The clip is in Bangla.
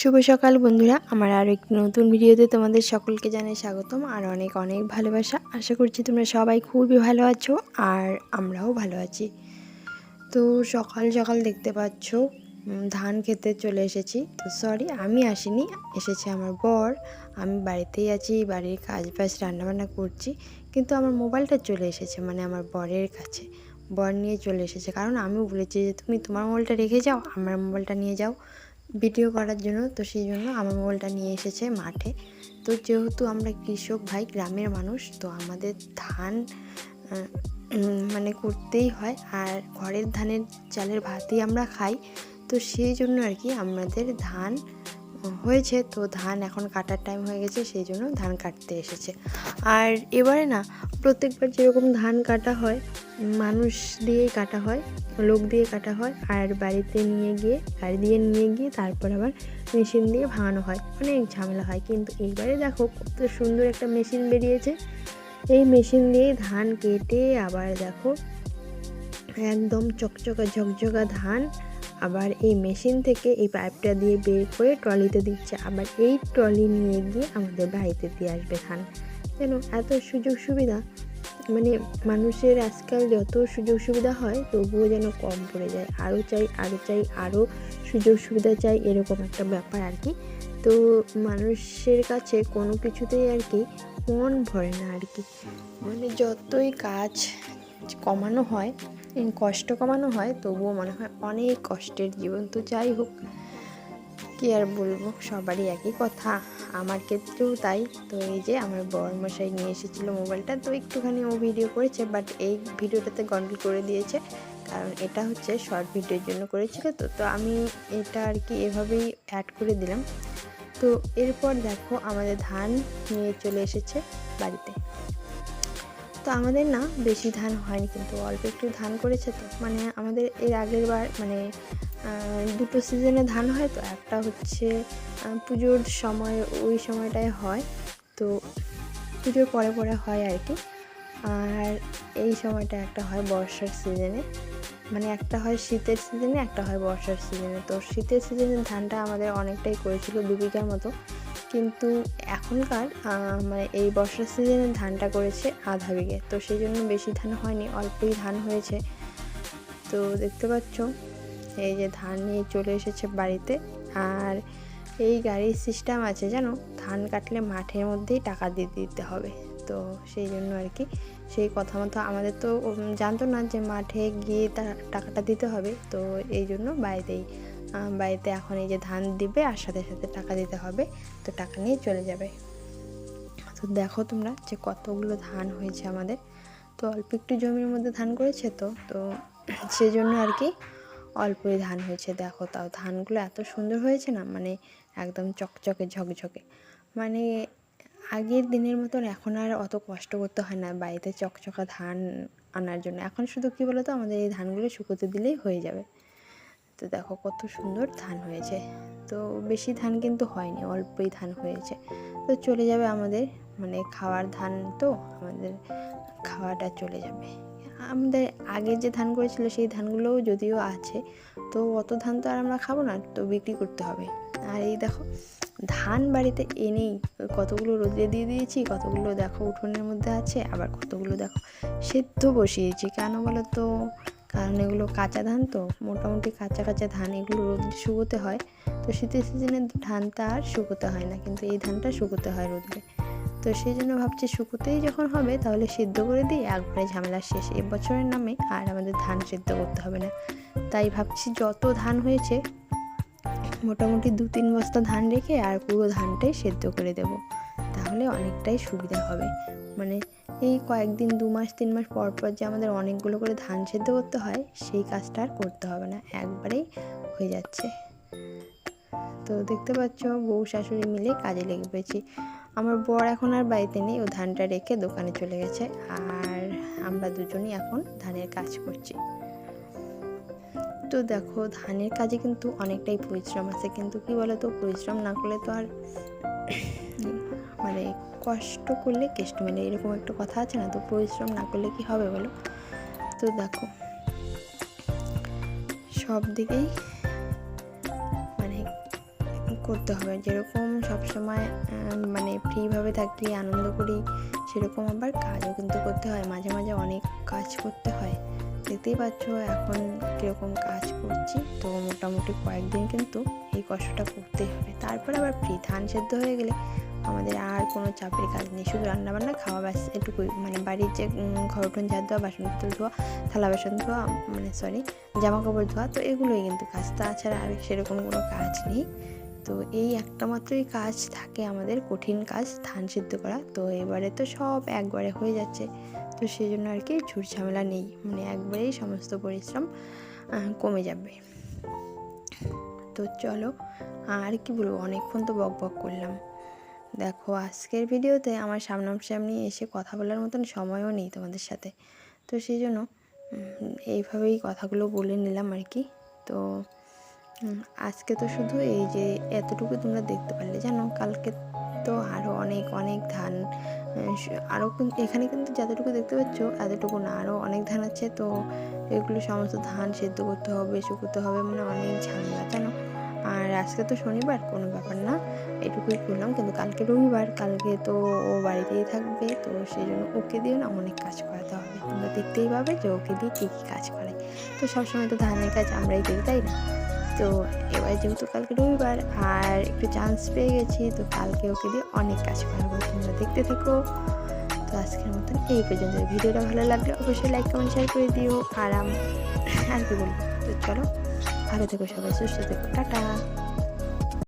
শুভ সকাল বন্ধুরা, আমার আর একটি নতুন ভিডিওতে তোমাদের সকলকে জানাই স্বাগতম আর অনেক অনেক ভালোবাসা। আশা করছি তোমরা সবাই খুবই ভালো আছো আর আমরাও ভালো আছি। তো সকাল সকাল দেখতে পাচ্ছ ধান খেতে চলে এসেছি। তো সরি আমি আসিনি, এসেছে আমার বর। আমি বাড়িতেই আছি, বাড়ির কাজ বাজ রান্নাবান্না করছি, কিন্তু আমার মোবাইলটা চলে এসেছে মানে আমার বরের কাছে। বর নিয়ে চলে এসেছে, কারণ আমি বলেছি যে, তুমি তোমার মোবাইলটা রেখে যাও, আমার মোবাইলটা নিয়ে যাও। ভিডিও করার জন্য, তো সেই জন্য আমার মোবাইলটা নিয়ে এসেছে মাঠে। তো যেহেতু আমরা কৃষক ভাই, গ্রামের মানুষ, তো আমাদের ধান মানে করতেই হয়। আর ঘরের ধানের চালের ভাতই আমরা খাই। তো সেই জন্য আর কি আমাদের ধান হয়েছে। তো ধান এখন কাটার টাইম হয়ে গেছে, সেই জন্য ধান কাটতে এসেছে। আর এবারে না, প্রত্যেকবার যেরকম ধান কাটা হয় মানুষ দিয়েই কাটা হয়, লোক দিয়ে কাটা হয়, আর বাড়িতে নিয়ে গিয়ে, গাড়ি দিয়ে নিয়ে গিয়ে তারপর আবার মেশিন দিয়ে ভাঙানো হয়। অনেক ঝামেলা হয়। কিন্তু এইবারে দেখো কত সুন্দর একটা মেশিন বেরিয়েছে। এই মেশিন দিয়ে ধান কেটে আবার দেখো একদম চকচকা ঝকঝকা ধান আবার এই মেশিন থেকে এই পাইপটা দিয়ে বের করে ট্রলিতে দিচ্ছে। আবার এই ট্রলি নিয়ে গিয়ে আমাদের বাড়িতে দিয়ে আসবে ধান। যেন এত সুযোগ সুবিধা। মানে মানুষের আজকাল যত সুযোগ সুবিধা হয়, তবুও যেন কম পড়ে যায়। আরও চাই আরও চাই আরও সুযোগ সুবিধা চাই, এরকম একটা ব্যাপার আর কি। তো মানুষের কাছে কোনো কিছুতেই আর কি মন ভরে না আর কি। মানে যতই কাজ কমানো হয়, কষ্ট কমানো হয়, তবুও মনে হয় অনেক কষ্টের জীবন। তো যাই হোক কি আর বলব? সবারই একই কথা। আমার ক্ষেত্রেও তাই। তো এই যে আমার বর মশাই নিয়ে এসেছিল মোবাইলটা, তো একটুখানি ও ভিডিও করেছে বাট এই ভিডিওটাতে গন্ডল করে দিয়েছে। কারণ এটা হচ্ছে শর্ট ভিডিওর জন্য করেছিল তো তো আমি এটা আর কি এভাবেই অ্যাড করে দিলাম। তো এরপর দেখো আমাদের ধান নিয়ে চলে এসেছে বাড়িতে। তো আমাদের না বেশি ধান হয়নি, কিন্তু অল্প একটু ধান করেছে তো। মানে আমাদের এর আগের বার মানে দুটো সিজনে ধান হয় তো একটা হচ্ছে পুজোর সময়, ওই সময়টায় হয়। তো পুজোর পরে পরে হয় আর কি। আর এই সময়টা একটা হয় বর্ষার সিজনে। মানে একটা হয় শীতের সিজনে, একটা হয় বর্ষার সিজনে। তো শীতের সিজনে ধানটা আমাদের অনেকটাই করেছিল দু বিঘার মতো। কিন্তু এখনকার মানে এই বর্ষার সিজনে ধানটা করেছে আধা বিঘে। তো সেই জন্য বেশি ধান হয়নি, অল্পই ধান হয়েছে। তো দেখতে পাচ্ছ এই যে ধান নিয়ে চলে এসেছে বাড়িতে। আর এই গাড়ির সিস্টেম আছে জানো? ধান কাটলে মাঠের মধ্যেই টাকা দিয়ে দিতে হবে। তো সেই জন্য আর কি সেই কথা মতো আমাদের তো জানতো না যে মাঠে গিয়ে তার টাকাটা দিতে হবে। তো এই জন্য বাড়িতেই বাড়িতে এখন এই যে ধান দিবে আর সাথে সাথে টাকা দিতে হবে। তো টাকা নিয়ে চলে যাবে। তো দেখো তোমরা যে কতগুলো ধান হয়েছে আমাদের। তো অল্প একটু জমির মধ্যে ধান করেছে তো তো সেই জন্য আর কি অল্পই ধান হয়েছে, দেখো তাও। ধানগুলো এত সুন্দর হয়েছে না মানে একদম চকচকে, ঝকঝকে। মানে আগের দিনের মতন এখন আর অত কষ্ট করতে হয় না, বাড়িতে চকচকা ধান আনার জন্য। এখন শুধু কী বলো তো আমাদের এই ধানগুলো শুকোতে দিলেই হয়ে যাবে। তো দেখো কত সুন্দর ধান হয়েছে। তো বেশি ধান কিন্তু হয়নি, অল্পই ধান হয়েছে। তো চলে যাবে আমাদের মানে খাওয়ার ধান তো, আমাদের খাওয়াটা চলে যাবে। আমাদের আগে যে ধান করেছিল সেই ধানগুলোও যদিও আছে, তো অত ধান তো আর আমরা খাব না, তো বিক্রি করতে হবে। আর এই দেখো, ধান বাড়িতে এনেই কতগুলো রোদে দিয়ে দিয়েছি, কতগুলো দেখো উঠোনের মধ্যে আছে, আবার কতগুলো দেখো সেদ্ধ বসিয়েছি। কেন বলো তো? কারণ এগুলো কাঁচা ধান তো, মোটামুটি কাঁচা কাঁচা ধান, এগুলো রোদ শুকোতে হয়। তো শীতের সিজনে ধানটা আর শুকোতে হয় না, কিন্তু এই ধানটা শুকোতে হয় রোদে। তো সেই জন্য ভাবছি শুকোতেই যখন হবে তাহলে সিদ্ধ করে দিই, একবারে ঝামেলা শেষ। এবছরের নামে আর আমাদের ধান সিদ্ধ করতে হবে না। তাই ভাবছি যত ধান হয়েছে, মোটামুটি দু তিন বস্তা ধান রেখে আর পুরো ধানটাই সেদ্ধ করে দেব। তাহলে অনেকটাই সুবিধা হবে। মানে এই কয়েকদিন, দু মাস, তিন মাস পর পর যে আমাদের অনেকগুলো করে ধান সেদ্ধ করতে হয়, সেই কাজটা আর করতে হবে না। একবারেই হয়ে যাচ্ছে। তো দেখতে পাচ্ছ, বউ শাশুড়ি মিলে কাজে লেগে পড়েছি আমার বর এখন আর বাড়িতে নেই, ও ধানটা রেখে দোকানে চলে গেছে, আর আমরা দুজনই এখন ধানের কাজ করছি। তো দেখো, ধানের কাজে কিন্তু অনেকটাই পরিশ্রম আছে, কিন্তু কি বলতো, পরিশ্রম না করলে তো আর মানে কষ্ট করলে কেষ্ট মেলে এরকম একটা কথা আছে না, তো পরিশ্রম না করলে কি হবে বলো? তো দেখো, সব দিকেই করতে হবে। যেরকম সবসময় মানে ফ্রিভাবে থাকি আনন্দ করি, সেরকম আবার কাজও কিন্তু করতে হয়। মাঝে মাঝে অনেক কাজ করতে হয়। দেখতেই পাচ্ছ, এখন কীরকম কাজ করছি। তো মোটামুটি কয়েকদিন কিন্তু এই কষ্টটা করতেই হবে। তারপরে আবার ফ্রি ধান সেদ্ধ হয়ে গেলে আমাদের আর কোনো চাপের কাজ নেই। শুধু রান্নাবান্না, খাওয়া ব্যাস, এটুকুই। মানে বাড়ির যে ঘরটন ঝাড় দেওয়া বাসন পত্র ধোয়া, থালা বাসন ধোয়া মানে সরি জামা কাপড় ধোয়া, তো এগুলোই কিন্তু কাজ। তাছাড়া আর সেরকম কোনো কাজ নেই। তো এই একটা মাত্রই কাজ থাকে, আমাদের কঠিন কাজ ধান সিদ্ধ করা। তো এবারে তো সব একবারে হয়ে যাচ্ছে। তো সেই জন্য আর কি ঝুট ঝামেলা নেই মানে একবারেই সমস্ত পরিশ্রম কমে যাবে। তো চলো, আর কি বলব, অনেকক্ষণ তো বক বক করলাম। দেখো, আজকের ভিডিওতে আমার সামনাসামনি এসে কথা বলার মতন সময়ও নেই তোমাদের সাথে। তো সেই জন্য এইভাবেই কথাগুলো বলে নিলাম আর কি। তো আজকে তো শুধু এই যে এতটুকু তোমরা দেখতে পারলে, জানো? কালকে তো আরও অনেক অনেক ধান আরও এখানে কিন্তু যতটুকু দেখতে পাচ্ছ, এতটুকু না আরও অনেক ধান আছে। তো এগুলো সমস্ত ধান সেদ্ধ করতে হবে, শুকোতে হবে মানে অনেক ঝামেলা, জানো? আর আজকে তো শনিবার, কোনো ব্যাপার না। এটুকুই করলাম কিন্তু কালকে রবিবার, কালকে তো ও বাড়িতেই থাকবে, তো সেই জন্য ওকে দিয়ে না অনেক কাজ করাতে হবে। তোমরা দেখতেই পাবে যে ওকে দিয়ে কী কী কাজ করে। তো সবসময় তো ধানের কাজ আমরাই করি, তাই না? তো এবার যেহেতু কালকে রবিবার আর একটু চান্স পেয়ে গেছি, তো কালকে ওকে দিয়ে অনেক কাজ করাবো। তোমরা দেখতে থেকো। তো আজকের মতন এই পর্যন্ত। ভিডিওটা ভালো লাগলে অবশ্যই লাইক কমেন্ট শেয়ার করে দিও। আরাম আর কি বলব? তো চলো, ভালো থেকো সবাই, সুস্থ থেকো। টাটা!